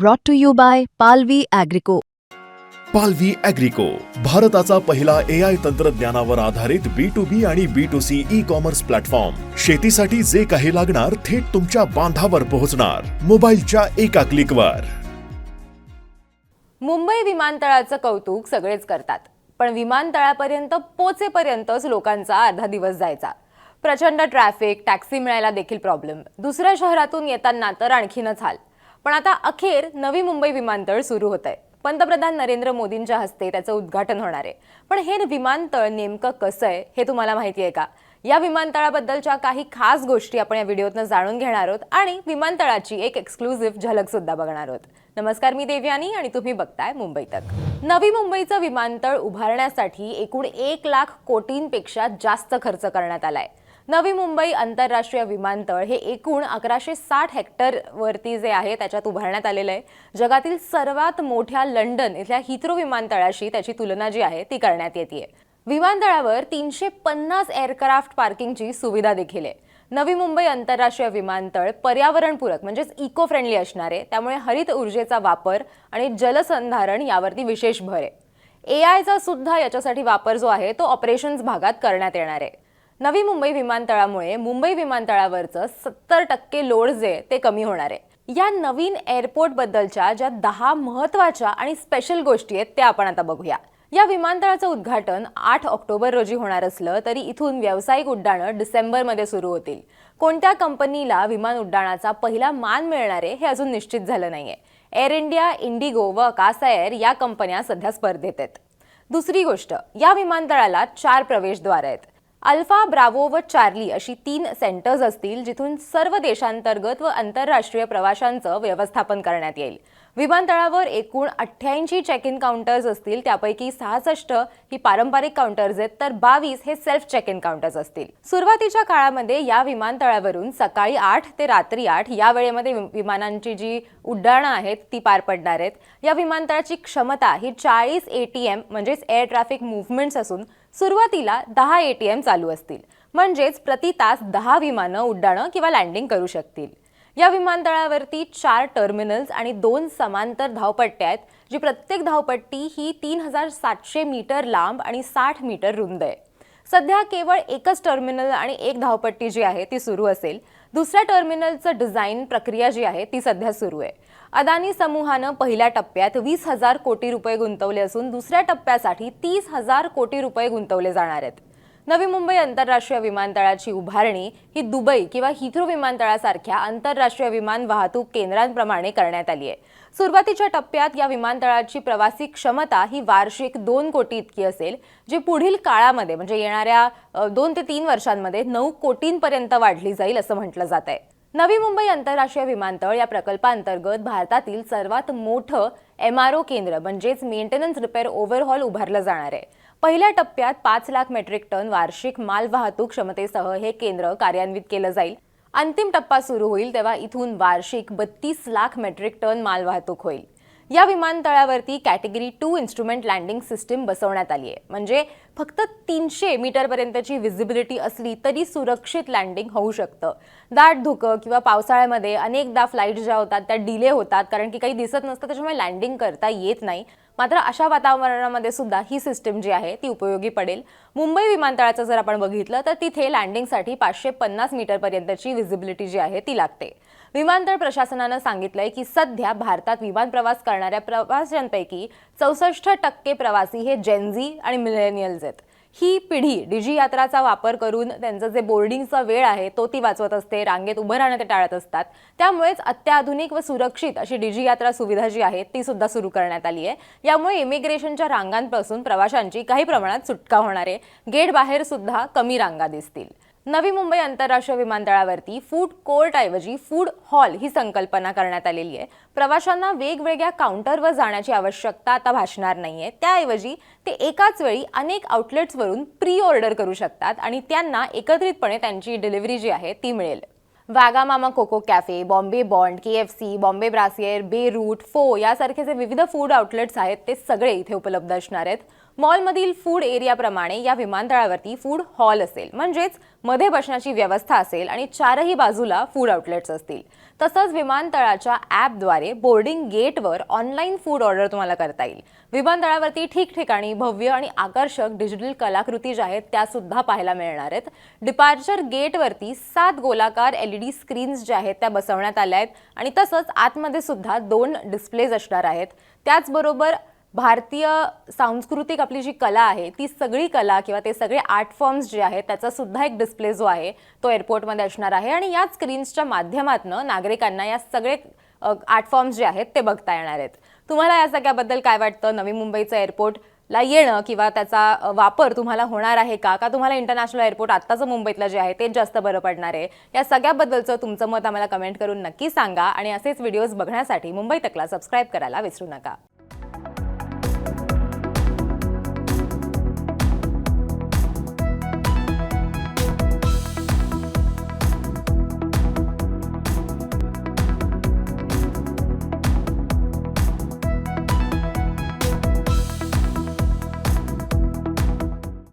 brought to you by Palvi Agrico. पालवी अॅग्रिको भारताचा पहिला ए आय तंत्रज्ञानावर आधारित बी टू बी आणि B two C E commerce platform शेतीसाठी जे काही लागणार थेट तुमच्या बांधावर पोहोचणार. मोबाईलच्या एका क्लिकवर मुंबई विमानतळाचं कौतुक सगळेच करतात. पण विमानतळापर्यंत पोचेपर्यंतच लोकांचा अर्धा दिवस जायचा. प्रचंड ट्रॅफिक टॅक्सी मिळायला देखील प्रॉब्लेम दुसऱ्या शहरातून येताना तर आणखीनच हाल. पण आता अखेर नवी मुंबई विमानतळ सुरू होत आहे. पंतप्रधान नरेंद्र मोदींच्या हस्ते त्याचं उद्घाटन होणार आहे. पण हे विमानतळ नेमकं कसं आहे हे तुम्हाला माहिती आहे का? या विमानतळाबद्दलच्या काही खास गोष्टी आपण या व्हिडिओतनं जाणून घेणार आहोत आणि विमानतळाची एक एक्सक्लुझिव्ह झलक सुद्धा बघणार आहोत. नमस्कार मी देवयानी आणि तुम्ही बघताय मुंबई तक. नवी मुंबईचं विमानतळ उभारण्यासाठी एकूण एक लाख कोटींपेक्षा जास्त खर्च करण्यात आलाय. नवी मुंबई आंतरराष्ट्रीय विमानतळ हे एकूण अकराशे साठ हेक्टरवरती जे आहे त्याच्यात उभारण्यात आलेलं आहे. जगातील सर्वात मोठ्या लंडन इथल्या हिथ्रो विमानतळाशी त्याची तुलना जी आहे ती करण्यात येते विमानतळावर तीनशे पन्नास एअरक्राफ्ट पार्किंगची सुविधा देखील आहे. नवी मुंबई आंतरराष्ट्रीय विमानतळ पर्यावरणपूरक म्हणजेच इको फ्रेंडली असणार आहे त्यामुळे हरित ऊर्जेचा वापर आणि जलसंधारण यावरती विशेष भर आहे. ए आयचा सुद्धा याच्यासाठी वापर जो आहे तो ऑपरेशन्स भागात करण्यात येणार आहे. नवी मुंबई विमानतळामुळे मुंबई विमानतळावरचं सत्तर टक्के लोड जे ते कमी होणार आहे. या नवीन एअरपोर्ट बद्दलच्या ज्या दहा महत्त्वाच्या आणि स्पेशल गोष्टी आहेत त्या आपण आता बघूया. या विमानतळाचं उद्घाटन आठ ऑक्टोबर रोजी होणार असलं तरी इथून व्यावसायिक उड्डाणं डिसेंबरमध्ये सुरू होतील. कोणत्या कंपनीला विमान उड्डाणाचा पहिला मान मिळणार आहे हे अजून निश्चित झालं नाहीये. एअर इंडिया इंडिगो व कासा एअर या कंपन्या सध्या स्पर्धेत आहेत. दुसरी गोष्ट या विमानतळाला चार प्रवेशद्वार आहेत. अल्फा ब्रावो व चार्ली अशी तीन सेंटर्स असतील जिथून सर्व देशांतर्गत व आंतरराष्ट्रीय प्रवाशांचं व्यवस्थापन करण्यात येईल. विमानतळावर एकूण अठ्ठ्याऐंशी चेक इन काउंटर्स असतील त्यापैकी सहासष्ट ही पारंपरिक काउंटर्स आहेत तर बावीस हे सेल्फ चेक इन काउंटर्स असतील. सुरुवातीच्या काळामध्ये या विमानतळावरून सकाळी आठ ते रात्री आठ या वेळेमध्ये विमानांची जी उड्डाणं आहेत ती पार पडणार आहेत. या विमानतळाची क्षमता ही चाळीस ए टी एम म्हणजेच एअर ट्रॅफिक मुव्हमेंट्स असून सुरुवातीला दहा एटीएम चालू असतील. म्हणजेच प्रति तास दहा विमानं उड्डाणं किंवा लँडिंग करू शकतील. या विमानतळावरती चार टर्मिनल्स आणि दोन समांतर धावपट्ट्या आहेत जी प्रत्येक धावपट्टी ही तीन हजार सातशे मीटर लांब आणि साठ मीटर रुंद आहे. सध्या केवळ एकच टर्मिनल आणि एक धावपट्टी जी आहे ती सुरू असेल. दुसऱ्या टर्मिनलचं डिझाईन प्रक्रिया जी आहे ती सध्या सुरू आहे. अदानी समूहानं पहिल्या टप्प्यात वीस हजार कोटी रुपये गुंतवले असून दुसऱ्या टप्प्यासाठी तीस हजार कोटी रुपये गुंतवले जाणार आहेत. नवी मुंबई आंतरराष्ट्रीय विमानतळाची उभारणी ही दुबई किंवा हिथ्रो विमानतळासारख्या आंतरराष्ट्रीय विमान वाहतूक केंद्रांप्रमाणे करण्यात आली आहे. सुरुवातीच्या टप्प्यात या विमानतळाची प्रवासी क्षमता ही वार्षिक दोन कोटी इतकी असेल जी पुढील काळामध्ये म्हणजे येणाऱ्या दोन ते तीन वर्षांमध्ये नऊ कोटींपर्यंत वाढली जाईल असं म्हटलं जात आहे. नवी मुंबई आंतरराष्ट्रीय विमानतळ या प्रकल्पांतर्गत भारतातील सर्वात मोठं एम आर ओ केंद्र म्हणजेच मेंटेनन्स रिपेअर ओव्हरहॉल उभारलं जाणार आहे. पहिल्या टप्प्यात पाच लाख मेट्रिक टन वार्षिक माल वाहतूक क्षमतेसह हे केंद्र कार्यान्वित केलं जाईल. अंतिम टप्पा सुरू होईल तेव्हा इथून वार्षिक बत्तीस लाख मेट्रिक टन माल वाहतूक होईल. या विमानतळावरती category two instrument landing system बसवण्यात आली आहे. म्हणजे फक्त तीनशे मीटरपर्यंतची विजिबिलिटी असली तरी सुरक्षित लँडिंग होऊ शकतं. दाट धुकं किंवा पावसाळ्यामध्ये अनेकदा फ्लाईट ज्या होतात त्या डिले होतात कारण की काही दिसत नसतं त्याच्यामुळे लँडिंग करता येत नाही. मात्र अशा वातावरणामध्ये सुद्धा ही सिस्टीम जी आहे ती उपयोगी पडेल. मुंबई विमानतळाचं जर आपण बघितलं तर तिथे लँडिंगसाठी पाचशे पन्नास मीटरपर्यंतची विजिबिलिटी जी आहे ती लागते. विमानतळ प्रशासनानं सांगितलंय की सध्या भारतात विमान प्रवास करणाऱ्या प्रवाशांपैकी चौसष्ट टक्के प्रवासी हे जेनझी आणि मिलेनियल्स आहेत. ही पिढी डिजी यात्राचा वापर करून त्यांचं जे बोर्डिंगचा वेळ आहे तो ती वाचवत असते रांगेत उभं राहणं ते टाळत असतात. त्यामुळेच अत्याधुनिक व सुरक्षित अशी डिजी यात्रा सुविधा जी आहे ती सुद्धा सुरू करण्यात आली आहे. यामुळे इमिग्रेशनच्या रांगांपासून प्रवाशांची काही प्रमाणात सुटका होणार आहे. गेट बाहेर सुद्धा कमी रांगा दिसतील. नवी मुंबई आंतरराष्ट्रीय विमानतळावरती फूड कोर्टऐवजी फूड हॉल ही संकल्पना करण्यात आलेली आहे. प्रवाशांना वेगवेगळ्या काउंटरवर जाण्याची आवश्यकता आता भासणार नाहीये. त्याऐवजी ते एकाच वेळी अनेक आउटलेट्सवरून प्री ऑर्डर करू शकतात आणि त्यांना एकत्रितपणे त्यांची डिलिव्हरी जी आहे ती मिळेल. Wagamama Koko Cafe Bombay Bond K F C Bombay Brasserie Bay Route Pho यासारखे जे विविध फूड आउटलेट्स आहेत ते सगळे इथे उपलब्ध असणार आहेत. मॉलमधील फूड एरियाप्रमाणे या विमानतळावरती फूड हॉल असेल. म्हणजेच मध्ये बसण्याची व्यवस्था असेल आणि चारही बाजूला फूड आउटलेट्स असतील. तसंच विमानतळाच्या ॲपद्वारे बोर्डिंग गेटवर ऑनलाईन फूड ऑर्डर तुम्हाला करता येईल. विमानतळावरती ठिकठिकाणी भव्य आणि आकर्षक डिजिटल कलाकृती ज्या आहेत त्या सुद्धा पाहायला मिळणार आहेत. डिपार्चर गेटवरती सात गोलाकार एल ई डी स्क्रीन्स ज्या आहेत त्या बसवण्यात आल्या आहेत. आणि तसंच आतमध्ये सुद्धा दोन डिस्प्लेज असणार आहेत. त्याचबरोबर भारतीय सांस्कृतिक आपली जी कला आहे ती सगळी कला किंवा ते सगळे आर्ट फॉर्म्स जे आहेत त्याचा सुद्धा एक डिस्प्ले जो आहे तो एअरपोर्टमध्ये असणार आहे. आणि या स्क्रीन्सच्या माध्यमातून नागरिकांना या सगळे आर्ट फॉर्म्स जे आहेत ते बघता येणार आहेत. तुम्हाला या सगळ्याबद्दल काय वाटतं? नवी मुंबईचं एअरपोर्ट ला येणं किंवा त्याचा वापर तुम्हाला होणार आहे का? का तुम्हाला इंटरनॅशनल एअरपोर्ट आत्ताचं मुंबईतलं जे आहे तेच जास्त बरं पडणार आहे? या सगळ्याबद्दलचं तुमचं मत आम्हाला कमेंट करून नक्की सांगा. आणि असेच व्हिडिओज बघण्यासाठी मुंबई तकला सबस्क्राईब करायला विसरू नका.